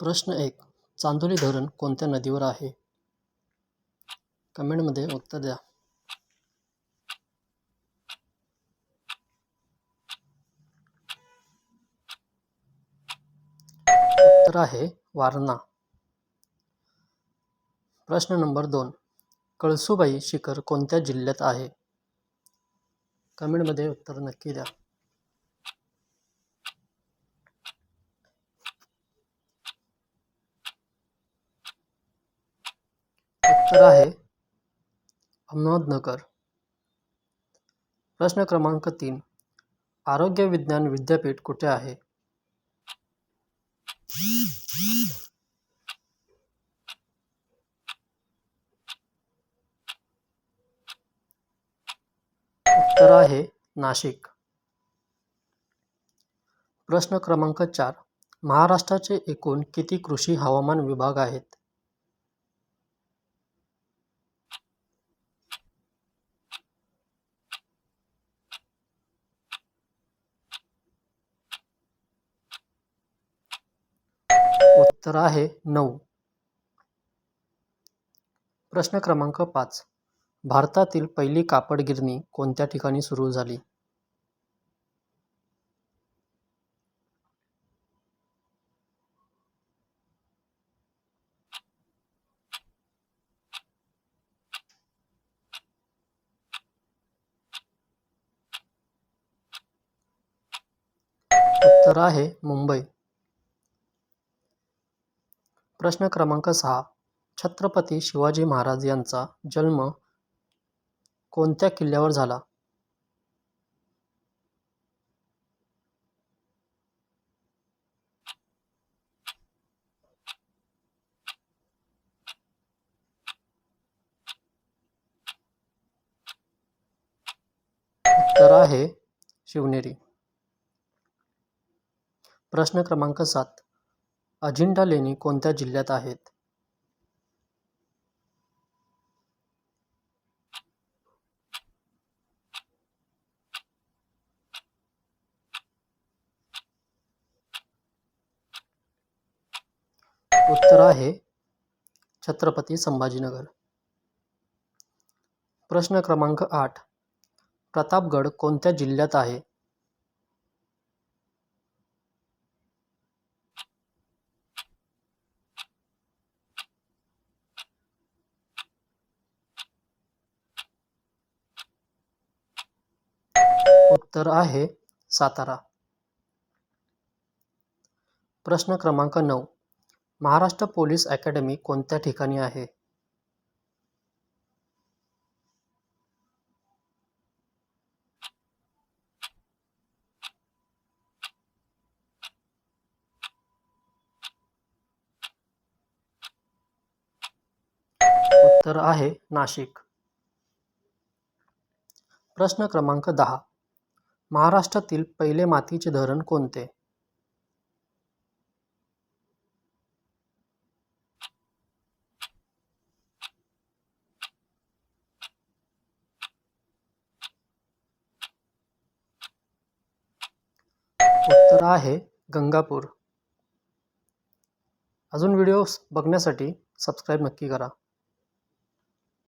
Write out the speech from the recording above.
प्रश्न एक चांदोली धरण कोणत्या नदीवर आहे? कमेंटमध्ये उत्तर द्या. उत्तर आहे वारणा. प्रश्न नंबर दोन कळसुबाई शिखर कोणत्या जिल्ह्यात आहे? कमेंटमध्ये उत्तर नक्की द्या. उत्तर आहे अहमदनगर प्रश्न क्रमांक तीन. आरोग्य विज्ञान विद्यापीठ कुठे आहे? उत्तर आहे नाशिक. प्रश्न क्रमांक चार. महाराष्ट्राचे एकूण किती कृषी हवामान विभाग आहेत? उत्तर आहे नऊ. प्रश्न क्रमांक पाच. भारतातील पहिली कापड गिरणी कोणत्या ठिकाणी सुरू झाली? उत्तर आहे मुंबई. प्रश्न क्रमांक सहा. छत्रपती शिवाजी महाराज यांचा जन्म कोणत्या किल्ल्यावर झाला? उत्तर आहे शिवनेरी. प्रश्न क्रमांक सात. अजिंठा लेणी कोणत्या जिल्ह्यात आहेत? उत्तर आहे, छत्रपती संभाजीनगर. प्रश्न क्रमांक आठ. प्रतापगड कोणत्या जिल्ह्यात आहे? उत्तर आहे सातारा. प्रश्न क्रमांक नऊ. महाराष्ट्र पोलीस अकॅडमी कोणत्या ठिकाणी आहे? उत्तर आहे नाशिक. प्रश्न क्रमांक दहा. महाराष्ट्रातील पहिले मातीचे धरण कोणते? उत्तर आहे गंगापूर. अजून व्हिडिओ बघण्यासाठी सबस्क्राईब नक्की करा.